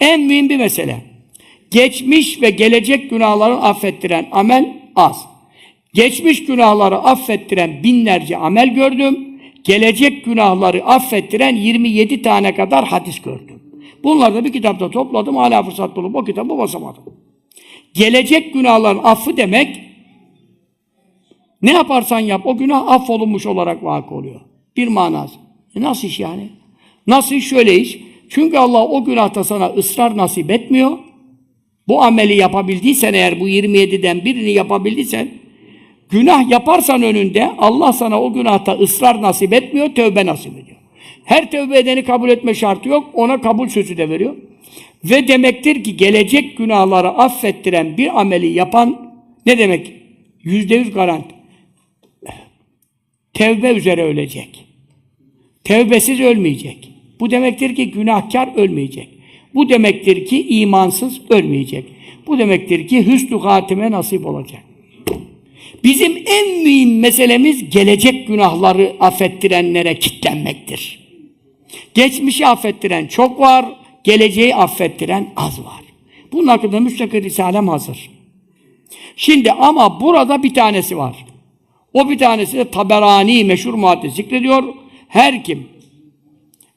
En mühim bir mesele. Geçmiş ve gelecek günahları affettiren amel az. Geçmiş günahları affettiren binlerce amel gördüm. Gelecek günahları affettiren 27 tane kadar hadis gördüm. Bunları da bir kitapta topladım. Hala fırsat bulup o kitabı basamadım. Gelecek günahların affı demek ne yaparsan yap o günah affolunmuş olarak vakı oluyor. Bir manası. E nasıl iş yani? Nasıl iş? Şöyle iş. Çünkü Allah o günahta sana ısrar nasip etmiyor. Bu ameli yapabildiysen eğer bu 27'den birini yapabildiysen günah yaparsan önünde Allah sana o günahta ısrar nasip etmiyor, tövbe nasip ediyor. Her tövbe edeni kabul etme şartı yok, ona kabul sözü de veriyor. Ve demektir ki gelecek günahları affettiren bir ameli yapan ne demek? Yüzde yüz garanti. Tevbe üzere ölecek. Tevbesiz ölmeyecek. Bu demektir ki günahkar ölmeyecek. Bu demektir ki imansız ölmeyecek. Bu demektir ki hüsnü hatime nasip olacak. Bizim en mühim meselemiz gelecek günahları affettirenlere kitlenmektir. Geçmişi affettiren çok var, geleceği affettiren az var. Bunun hakkında müstakil risalem hazır. Şimdi ama burada bir tanesi var. O bir tanesi de Taberani meşhur muhaddis zikrediyor. Her kim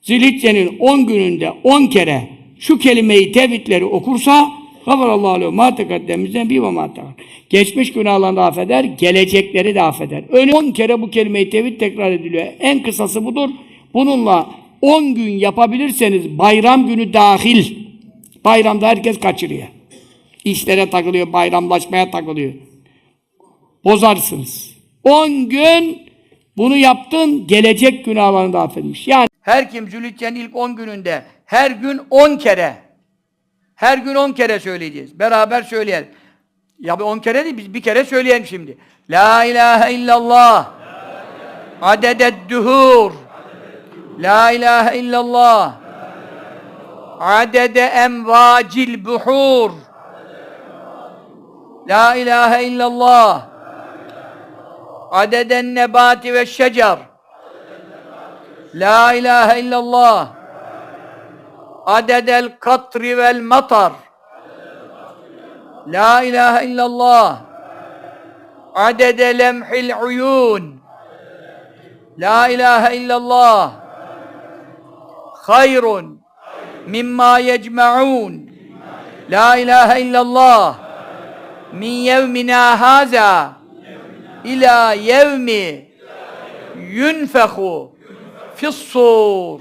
Zilhicce'nin 10 gününde 10 kere şu kelimeyi tevhidleri okursa Gafarallahu aleyhi ma tekaddemizden bir ve. Geçmiş günahlarını da affeder, gelecekleri de affeder. Önce 10 kere bu kelimeyi tevhid tekrar ediliyor. En kısası budur. Bununla 10 gün yapabilirseniz bayram günü dahil. Bayramda herkes kaçırıyor. İşlere takılıyor, bayramlaşmaya takılıyor. Bozarsınız. 10 gün bunu yaptın, gelecek günahlarını da affedilmiş. Yani her kim Zülhicce'nin ilk 10 gününde her gün 10 kere her gün 10 kere söyleyeceğiz. Beraber söyleyelim. Ya bir 10 kere değil, biz bir kere söyleyelim şimdi. La ilahe illallah. Adedet duhur. La ilahe illallah. Adede emvacil buhur. La ilahe illallah. Adeden nebati ve şecer. La ilahe illallah. Adedel katri vel matar. La ilahe illallah. Adede lemhil uyun. La ilahe illallah. Hayrun mimma yecma'un. La ilahe illallah. Min yevmina haza ila yevmi yunfehu professor.